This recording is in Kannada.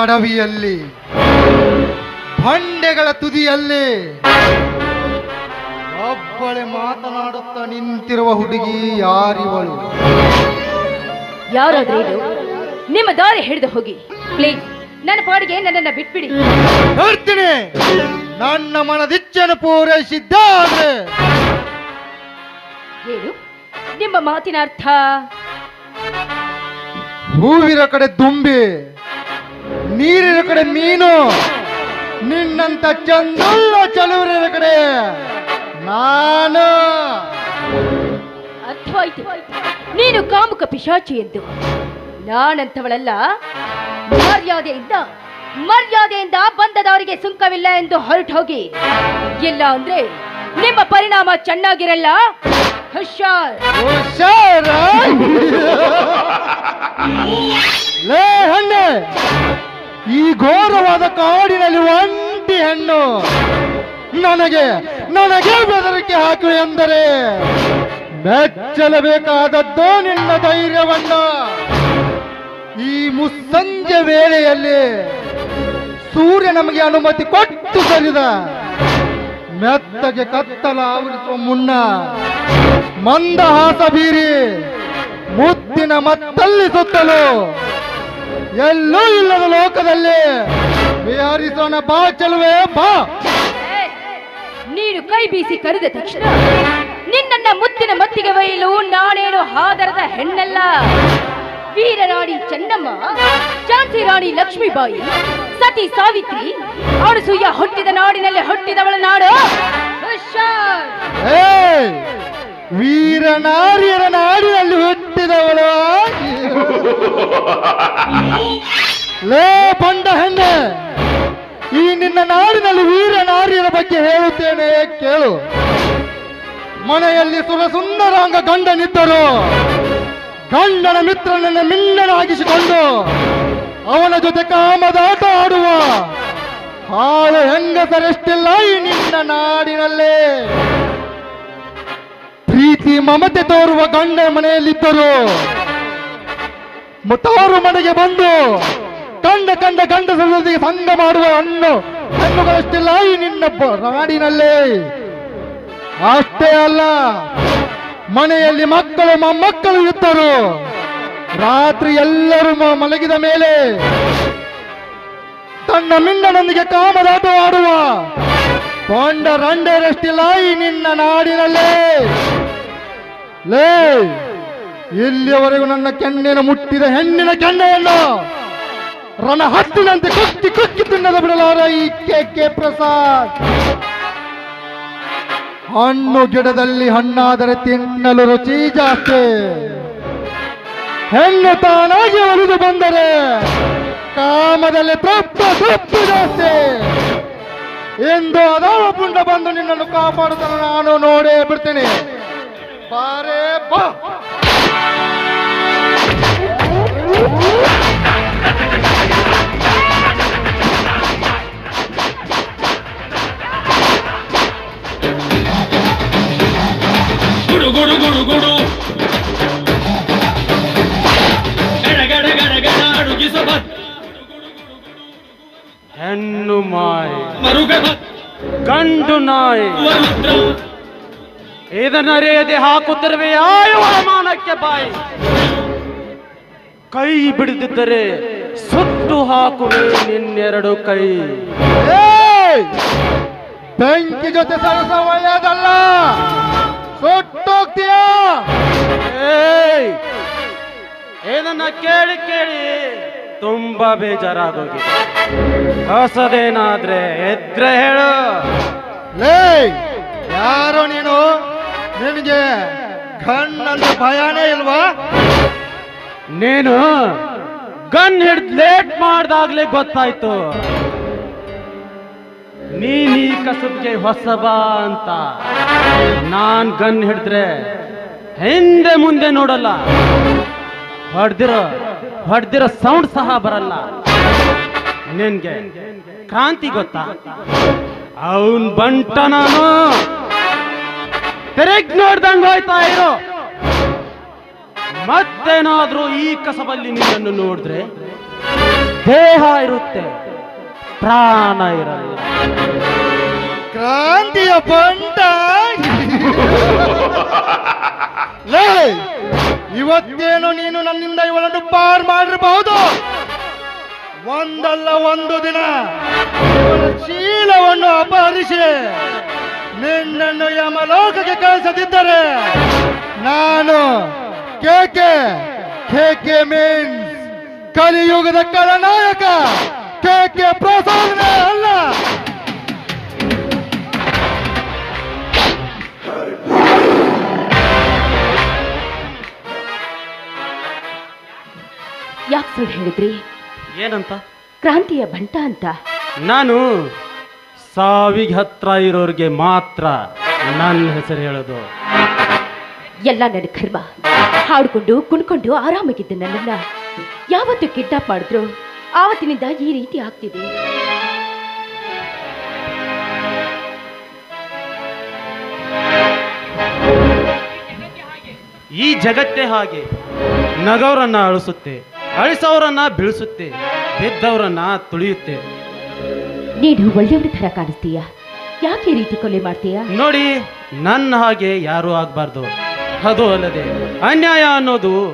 ತಡವಿಯಲ್ಲಿ ಬಂಡೆಗಳ ತುದಿಯಲ್ಲಿ. ಒಬ್ಬಳೆ ಮಾತನಾಡುತ್ತಾ ನಿಂತಿರುವ ಹುಡುಗಿ ಯಾರಿವಳು? ಯಾರಾದ್ರೂ ಇದು ನಿಮ್ಮ ದಾರಿ ಹಿಡಿದು ಹೋಗಿ. ಪ್ಲೀಸ್ ನನ್ನ ಪಾಡಿಗೆ ನನ್ನನ್ನ ಬಿಟ್ಬಿಡಿ. ಹೇಳ್ತೀನಿ ನನ್ನ ಮನದಿಚ್ಚನ್ನು ಪೂರೈಸಿದ್ದಾರೆ ಏನು? ನಿಮ್ಮ ಮಾತಿನ ಅರ್ಥ? ಹೂವಿನ ಕಡೆ ದುಂಬಿ ನೀರಿನ ಕಡೆ ಮೀನು ನಿನ್ನಂತ ಚಂದುಳ್ಳ ಚಲುವರಿನ ಕಡೆ ನಾನು. ಅರ್ಥವಾಯ್ತು. ನೀನು ಕಾಮುಕ ಪಿಶಾಚಿ ಎಂದು. ನಾನಂತವಳಲ್ಲ ಮರ್ಯಾದೆಯಿಂದ ಮರ್ಯಾದೆಯಿಂದ ಬಂದದವರಿಗೆ ಸುಂಕವಿಲ್ಲ ಎಂದು ಹೊರಟು ಹೋಗಿ. ಇಲ್ಲ ಅಂದ್ರೆ ನಿಮ್ಮ ಪರಿಣಾಮ ಚೆನ್ನಾಗಿರಲ್ಲ? ಹುಷಾರ್. ಹುಷಾರ? ಲೇ ಹಣ್ಣೆ. ಈ ಘೋರವಾದ ಕಾಡಿನಲ್ಲಿ ಒಂಟಿ ಹೆಣ್ಣು. ನನಗೆ ನನಗೆ ಬೆದರಿಕೆ ಹಾಕು ಎಂದರೆ, ಮೆಚ್ಚಲಬೇಕಾದದ್ದು ನಿನ್ನ ಧೈರ್ಯವನ್ನ. ಈ ಮುಸ್ಸಂಜೆ ವೇಳೆಯಲ್ಲಿ ಸೂರ್ಯ ನಮಗೆ ಅನುಮತಿ ಕೊಟ್ಟು ಸರಿದ. ಮೆತ್ತಗೆ ಕತ್ತಲ ಆವರಿಸುವ ಮುನ್ನ ಮಂದಹಾಸ ಬೀರಿ ಮುತ್ತಿನ ಮತ್ತಲ್ಲಿ ಸುತ್ತಲು ಎಲ್ಲೂ ಇಲ್ಲದ ಲೋಕದಲ್ಲಿ ವಿಹರಿಸೋಣ ಬಾ ಚೆಲುವೆ ಬಾ. ನೀನು ಕೈ ಬೀಸಿ ಕರೆದ ತಕ್ಷಣ ನಿನ್ನ ಮುತ್ತಿನ ಮತ್ತಿಗೆ ಬೈಲು ನಾನೇನು ಹಾದರದ ಹೆಣ್ಣಲ್ಲ. ವೀರರಾಣಿ ಚೆನ್ನಮ್ಮ ಝಾನ್ಸಿ ರಾಣಿ ಲಕ್ಷ್ಮೀಬಾಯಿ ಸತಿ ಸಾವಿತ್ರಿ ಅಣಸೂಯ ಹುಟ್ಟಿದ ನಾಡಿನಲ್ಲಿ ಹುಟ್ಟಿದವಳ ನಾಡು. ವೀರನಾರಿಯರ ನಾಡಿನಲ್ಲಿ ಹುಟ್ಟಿದವಳು ಲೇ ಬಂಡ ಹೆಣ್ಣೆ, ಈ ನಿನ್ನ ನಾಡಿನಲ್ಲಿ ವೀರನಾರಿಯರ ಬಗ್ಗೆ ಹೇಳುತ್ತೇನೆ, ಕೇಳು. ಮನೆಯಲ್ಲಿ ಸುರ ಸುಂದರಾಂಗ ಗಂಡನಿದ್ದರು. ಗಂಡನ ಮಿತ್ರನನ್ನ ಮಿನ್ನನಾಗಿಸಿಕೊಂಡು ಅವನ ಜೊತೆ ಕಾಮದಾಟ ಆಡುವ ಹಾಳು ಹೆಂಗಸರೆಷ್ಟಿಲ್ಲ ಈ ನಿನ್ನ ನಾಡಿನಲ್ಲೇ. ಪ್ರೀತಿ ಮಮತೆ ತೋರುವ ಗಂಡ ಮನೆಯಲ್ಲಿದ್ದರು. ಮ- ಮನೆಗೆ ಬಂದು ಕಂಡ ಕಂಡ ಗಂಡಸರೊಂದಿಗೆ ಸಂಗ ಮಾಡುವ ಹಣ್ಣು. ಹಣ್ಣುಗಳಷ್ಟಿಲ್ಲ, ಈ ನಿನ್ನ ನಾಡಿನಲ್ಲಿ ಅಷ್ಟೇ ಅಲ್ಲ, ಮನೆಯಲ್ಲಿ ಮಕ್ಕಳು ಮೊಮ್ಮಕ್ಕಳು ಇದ್ದರು. ರಾತ್ರಿ ಎಲ್ಲರೂ ಮಲಗಿದ ಮೇಲೆ ತನ್ನ ಮಿಂಡನೊಂದಿಗೆ ಕಾಮದಾಟ ಆಡುವ ಕೊಂಡ ರಂಡೆರಷ್ಟಿಲ್ಲ, ಈ ನಿನ್ನ ನಾಡಿನಲ್ಲೇ. ಲೇ ಇಲ್ಲಿಯವರೆಗೂ ನನ್ನ ಕೆಣ್ಣಿನ ಮುಟ್ಟಿದ ಹೆಣ್ಣಿನ ಕೆಣ್ಣೆಯನ್ನು ರಣ ಹತ್ತಿನಂತೆ ಕುಕ್ಕಿ ಕುಕ್ಕಿ ತಿನ್ನದ ಬಿಡಲಾರ ಈ ಕೆ ಕೆ ಪ್ರಸಾದ್. ಹಣ್ಣು ಗಿಡದಲ್ಲಿ ಹಣ್ಣಾದರೆ ತಿನ್ನಲು ರುಚಿ ಜಾಸ್ತಿ. ಹೆಣ್ಣು ತಾನಾಗಿ ಒಲಿದು ಬಂದರೆ ಕಾಮದಲ್ಲಿ ತೃಪ್ತ ತಪ್ಪು ಜಾಸ್ತಿ. ಎಂದು ಅದಾವ ಪುಂಡ ಬಂದು ನಿನ್ನನ್ನು ಕಾಪಾಡುತ್ತಾನೆ ನಾನು ನೋಡೇ ಬಿಡ್ತೇನೆ. ಬಾರೇ ಬಾ. ಹೆಣ್ಣು ಮಾಯ. ಮರುಗ ಗಂಡು ನಾಯಿ. ಇದನ್ನರಿಯದೆ ಹಾಕುತ್ತಿರುವೆ ಯಾವ ಮಾನಕ್ಕೆ ಬಾಯಿ. ಕೈ ಬಿಡದಿದ್ದರೆ ಸುಟ್ಟು ಹಾಕುವೆ ನಿನ್ನೆರಡು ಕೈ. ಏಯ್! ಬೆಂಕಿ ಜೊತೆ ಸರಸ ಒಳ್ಳೆಯದಲ್ಲ. ಸುಟ್ಟೋಗ್ತೀಯ? ಏಯ್! ಇದನ್ನ ಕೇಳಿ ಕೇಳಿ. ತುಂಬಾ ಬೇಜಾರಾಗೋಗಿದೆ. ಹೊಸದೇನಾದ್ರೆ ಎದ್ರೆ ಹೇಳು. ಲೇ ಯಾರೋ ನೀನು? ನಿನಗೆ ಕಣ್ಣಲ್ಲಿ ಭಯನೇ ಇಲ್ವಾ? ನೀನು ಗನ್ ಹಿಡ್ದು ಲೇಟ್ ಮಾಡ್ದಾಗ್ಲೇ ಗೊತ್ತಾಯ್ತು. ನೀನ್ ಈ ಕಸಬ್ಗೆ ಹೊಸಬ ಅಂತ. ನಾನ್ ಗನ್ ಹಿಡಿದ್ರೆ ಹಿಂದೆ ಮುಂದೆ ನೋಡಲ್ಲ. ಹೊಡ್ದಿರೋ? ಹೊಡ್ದಿರೋ ಸೌಂಡ್ ಸಹ ಬರಲ್ಲ. ನಿನ್ಗೆ ಕ್ರಾಂತಿ ಗೊತ್ತಾ? ಅವನ್ ಬಂಟ ನಾನು ತೆರೆಗ್ ನೋಡ್ದಂಗ್ ಹೋಯ್ತಾ ಇರೋ. ಮತ್ತೇನಾದ್ರೂ ಈ ಕಸಬಲ್ಲಿ ನಿನ್ನನ್ನು ನೋಡಿದ್ರೆ ದೇಹ ಇರುತ್ತೆ ಪ್ರಾಣ ಇರಲ್ಲ. ಕ್ರಾಂತಿಯ ಬಂಟ. ಲೇ ಇವತ್ತೇನು ನೀನು ನನ್ನಿಂದ ಇವಳನ್ನು ಪಾರ್ ಮಾಡಿರಬಹುದು? ಒಂದಲ್ಲ ಒಂದು ದಿನ ಇವಳ ಶೀಲವನ್ನು ಅಪಹರಿಸಿ ನಿನ್ನನ್ನು ಯಮಲೋಕಕ್ಕೆ ಕಳಿಸದಿದ್ದರೆ ನಾನು ಕೆಕೆ ಕೆಕೆ ಮೀನ್ಸ್ ಕಲಿಯುಗದ ಕಳನಾಯಕ ಕೆಕೆ ಪ್ರಸಾದ ಅಲ್ಲ. ಸುಳ್ಳು ಹೇಳಿದ್ರಿ ಏನಂತ? ಕ್ರಾಂತಿಯ ಬಂಟ ಅಂತ. ನಾನು ಸಾವಿಗೆ ಹತ್ರ ಇರೋರಿಗೆ ಮಾತ್ರ ನನ್ನ ಹೆಸರು ಹೇಳೋದು. ಎಲ್ಲ ನನ್ನ ಕರ್ಮ ಹಾಡ್ಕೊಂಡು ಕುಣ್ಕೊಂಡು ಆರಾಮಾಗಿದ್ದೆ ನನ್ನನ್ನ. ಯಾವತ್ತು ಕಿಡ್ನಾಪ್ ಮಾಡಿದ್ರು ಆವತ್ತಿನಿಂದ ಈ ರೀತಿ ಆಗ್ತಿದೆ. ಈ ಜಗತ್ತೇ ಹಾಗೆ. ನಗವರನ್ನ ಅಳಿಸುತ್ತೆ. ಅಳಿಸೋರನ್ನ ಬೀಳಿಸುತ್ತೆ ಬಿದ್ದವರನ್ನ ತುಳಿಯುತ್ತೆ ನೀನು ಒಳ್ಳೆಯವ್ರ ಥರ ಕಾಣಿಸ್ತೀಯ? ಯಾಕೆ ಈ ರೀತಿ ಕೊಲೆ ಮಾಡ್ತೀಯ? ನೋಡಿ ನನ್ನ ಹಾಗೆ ಯಾರೂ ಆಗಬಾರ್ದು. ಅದು ಅಲ್ಲದೆ ಅನ್ಯಾಯ ಅನ್ನೋದು